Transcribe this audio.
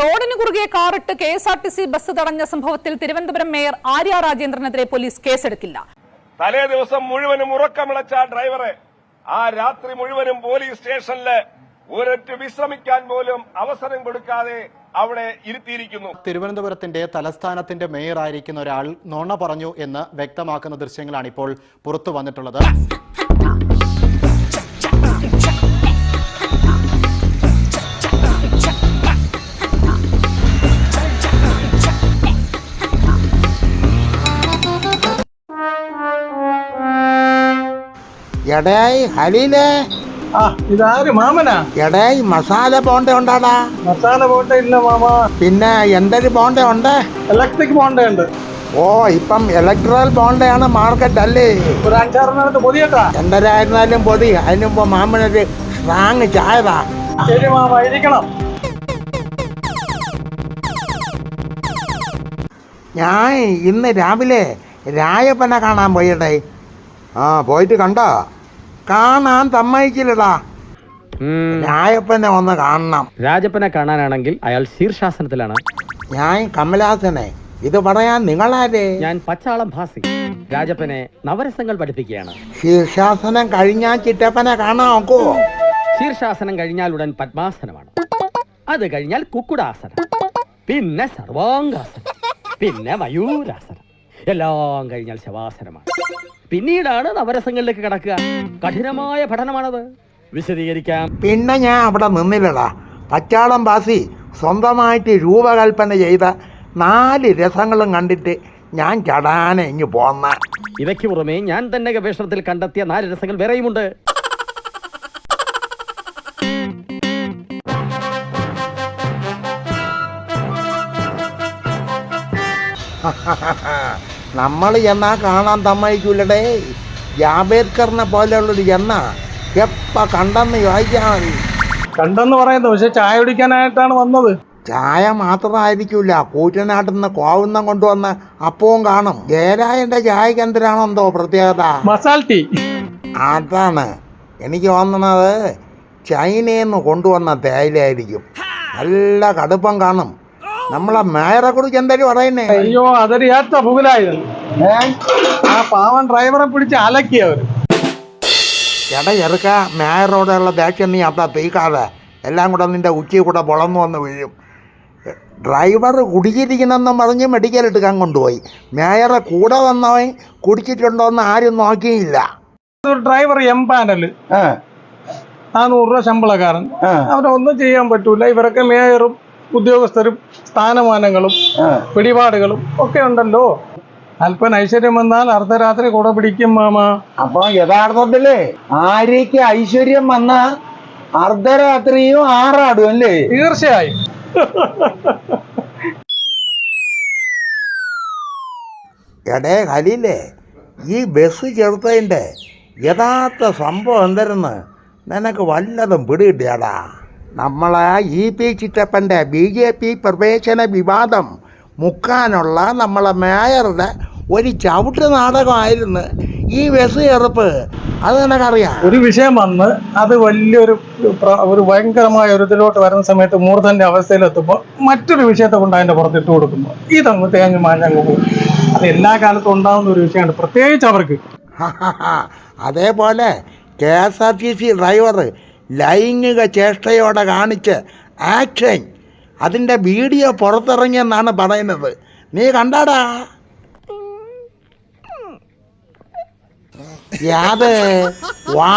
റോഡിന് കുറുകെ കാറിട്ട് K S R T C bus തടഞ്ഞ സംഭവത്തിൽ തിരുവനന്തപുരം മേയർ ആര്യ രാജേന്ദ്രനെതിരെ പോലീസ് കേസെടുക്കില്ല. തലേ ദിവസം മുഴുവനും ഉറക്കമിളച്ച ഡ്രൈവറെ ആ രാത്രി മുഴുവനും പോലീസ് സ്റ്റേഷനിൽ ഒരൊറ്റ വിശ്രമിക്കാൻ പോലും അവസരം കൊടുക്കാതെ അവിടെ ഇരുത്തിയിരിക്കുന്നു. തിരുവനന്തപുരത്തിന്റെ തലസ്ഥാനത്തിന്റെ മേയറായിരിക്കുന്ന ഒരാൾ നുണ പറഞ്ഞു എന്ന് വ്യക്തമാക്കുന്ന ദൃശ്യങ്ങളാണ് ഇപ്പോൾ പുറത്തു വന്നിട്ടുള്ളത്. എടയായി ഹലീലേ. ആ ഇതാര് മാമനാ? എടയായി മസാല ബോണ്ട ഉണ്ടാടാ. മസാല ബോണ്ട ഇല്ല മാമ. പിന്നെ എന്തൊരു ബോണ്ട ഉണ്ട്? ഇലക്ട്രിക് ബോണ്ട ഉണ്ട്. ഓ ഇപ്പം ഇലക്ട്രൽ ബോണ്ടയാണ് മാർക്കറ്റ് അല്ലേ? ഒരു അഞ്ചാറെണ്ണത്ത് പൊതിയട്ടാ എന്തരായിരുന്നാലും പൊതി. അതിന് മുമ്പ് മാമനൊരു സ്ട്രാങ് ചായതാ ശരി മാമ ഇരിക്കണം. ഞാൻ ഇന്ന് രാവിലെ രായപ്പനെ കാണാൻ പോയിട്ടേ. ആ പോയിട്ട് കണ്ടോ? കാണാൻ സമ്മതിക്കില്ലടാ. രായപ്പനെ ഒന്ന് കാണണം. രാജപ്പനെ കാണാനാണെങ്കിൽ അയാൾ ശീർഷാസനത്തിലാണ്. ഞാൻ കമലാസനെ. ഇത് പറയാൻ നിങ്ങളാരേ? ഞാൻ പച്ചാളം ഭാസി. രാജപ്പനെ നവരസങ്ങൾ പഠിപ്പിക്കുകയാണ്. ശീർഷാസനം കഴിഞ്ഞാൽ ചിറ്റപ്പനെ കാണാൻ നോക്കൂ ശീർഷാസനം കഴിഞ്ഞാൽ ഉടൻ പത്മാസനമാണ്. അത് കഴിഞ്ഞാൽ കുക്കുടാസനം. പിന്നെ സർവാംഗാസനം. പിന്നെ മയൂരാസനം. എല്ലാം കഴിഞ്ഞാൽ ശവാസനമാണ്. പിന്നീടാണ് നവരസങ്ങളിലേക്ക് കടക്കുക. കഠിനമായ പഠനമാണത്. വിശദീകരിക്കാം. പിന്നെ ഞാൻ അവിടെ നിന്നില്ലടാ. പച്ചാളം ബാസി സ്വന്തമായിട്ട് രൂപകൽപ്പന ചെയ്ത നാല് രസങ്ങളും കണ്ടിട്ട് ഞാൻ ചടാനെ ഇങ്ങ് പോന്ന. ഇവയ്ക്ക് പുറമെ ഞാൻ തന്നെ ഗവേഷണത്തിൽ കണ്ടെത്തിയ നാല് രസങ്ങൾ വേറെയുമുണ്ട്. നമ്മൾ എന്നാ കാണാൻ സമ്മതിക്കൂലടേ? ജാബേദ്കറിനെ പോലെയുള്ളൊരു എണ്ണ എപ്പ കണ്ടെന്ന് ചോദിച്ചാൽ മതി കണ്ടെന്ന് പറയുന്നത് പക്ഷെ ചായ കുടിക്കാനായിട്ടാണ് വന്നത്. ചായ മാത്രമായിരിക്കില്ല കൂറ്റനാട്ടിൽ നിന്ന് കോവുന്നം കൊണ്ടുവന്ന അപ്പവും കാണും. ജയരാജന്റെ ചായക്ക് എന്തിനാണോ എന്തോ പ്രത്യേകത? മസാല ടീ. അതാണ് എനിക്ക് തോന്നണത് ചൈനയിൽ നിന്ന് കൊണ്ടുവന്ന തേയിലയായിരിക്കും. നല്ല കടുപ്പം കാണും. നമ്മളെ മേയറെ കുറിച്ച് എന്തായാലും പറയുന്നേ. അയ്യോ അതൊരു പുകലായിരുന്നു ആ പാവൻ ഡ്രൈവറെ പിടിച്ച് അലക്കിയവര് എട ചെറുക്ക മേയറോടെയുള്ള ദേഷ്യം നീ അത്ര തീക്കാതെ എല്ലാം കൂടെ നിന്റെ ഉച്ചയിൽ കൂടെ പൊളന്നു വന്ന് വീഴും. ഡ്രൈവർ കുടിച്ചിരിക്കുന്നെന്നും പറഞ്ഞ് മെഡിക്കൽ എടുക്കാൻ കൊണ്ടുപോയി. മേയറെ കൂടെ വന്നവൻ കുടിച്ചിട്ടുണ്ടോ എന്ന് ആരും നോക്കിയില്ല. ഡ്രൈവർ എം പാനൽ നാനൂറ് രൂപ ശമ്പളക്കാരൻ. അവരെ ഒന്നും ചെയ്യാൻ പറ്റൂല. ഇവരൊക്കെ മേയറും ഉദ്യോഗസ്ഥരും സ്ഥാനമാനങ്ങളും പിടിപാടുകളും ഒക്കെ ഉണ്ടല്ലോ. അല്പം ഐശ്വര്യം വന്നാൽ അർദ്ധരാത്രി കൂടെ പിടിക്കും മാമ. അപ്പൊ യഥാർത്ഥത്തിൽ ആര്യക്ക് ഐശ്വര്യം വന്ന അർദ്ധരാത്രിയും ആറാടും അല്ലേ? തീർച്ചയായും. എടേ ഖലീലേ ഈ ബസ് ചേർത്തതിന്റെ യഥാർത്ഥ സംഭവം എന്തരെന്ന് നിനക്ക് വല്ലതും പിടികിട്ടിയാടാ? നമ്മളെ ഇ പി ചിറ്റപ്പന്റെ ബി ജെ പി പ്രവേശന വിവാദം മുക്കാനുള്ള നമ്മളെ മേയറുടെ ഒരു ചവിട്ട് നാടകമായിരുന്നു ഈ ബസ് ചെറുപ്പ് അത് നിനക്കറിയാം? ഒരു വിഷയം വന്ന് അത് വലിയൊരു ഒരു ഭയങ്കരമായ ഒരു ഇതിലോട്ട് വരുന്ന സമയത്ത് മൂർധന്റെ അവസ്ഥയിലെത്തുമ്പോൾ മറ്റൊരു വിഷയത്തെ കൊണ്ട് അതിന്റെ പുറത്തിട്ട് കൊടുക്കുമ്പോൾ ഇതങ്ങ് തേഞ്ഞ് മാഞ്ഞങ്ങ് പോകും. അത് എല്ലാ കാലത്തും ഉണ്ടാകുന്ന ഒരു വിഷയമാണ്. പ്രത്യേകിച്ച് അവർക്ക്. അതേപോലെ K S R T C driver ലൈംഗിക ചേഷ്ടയോടെ കാണിച്ച് ആക്ഷൻ. അതിന്റെ വീഡിയോ പുറത്തിറങ്ങിയെന്നാണ് പറയുന്നത്. നീ കണ്ടാടാ? യാത്. വാ.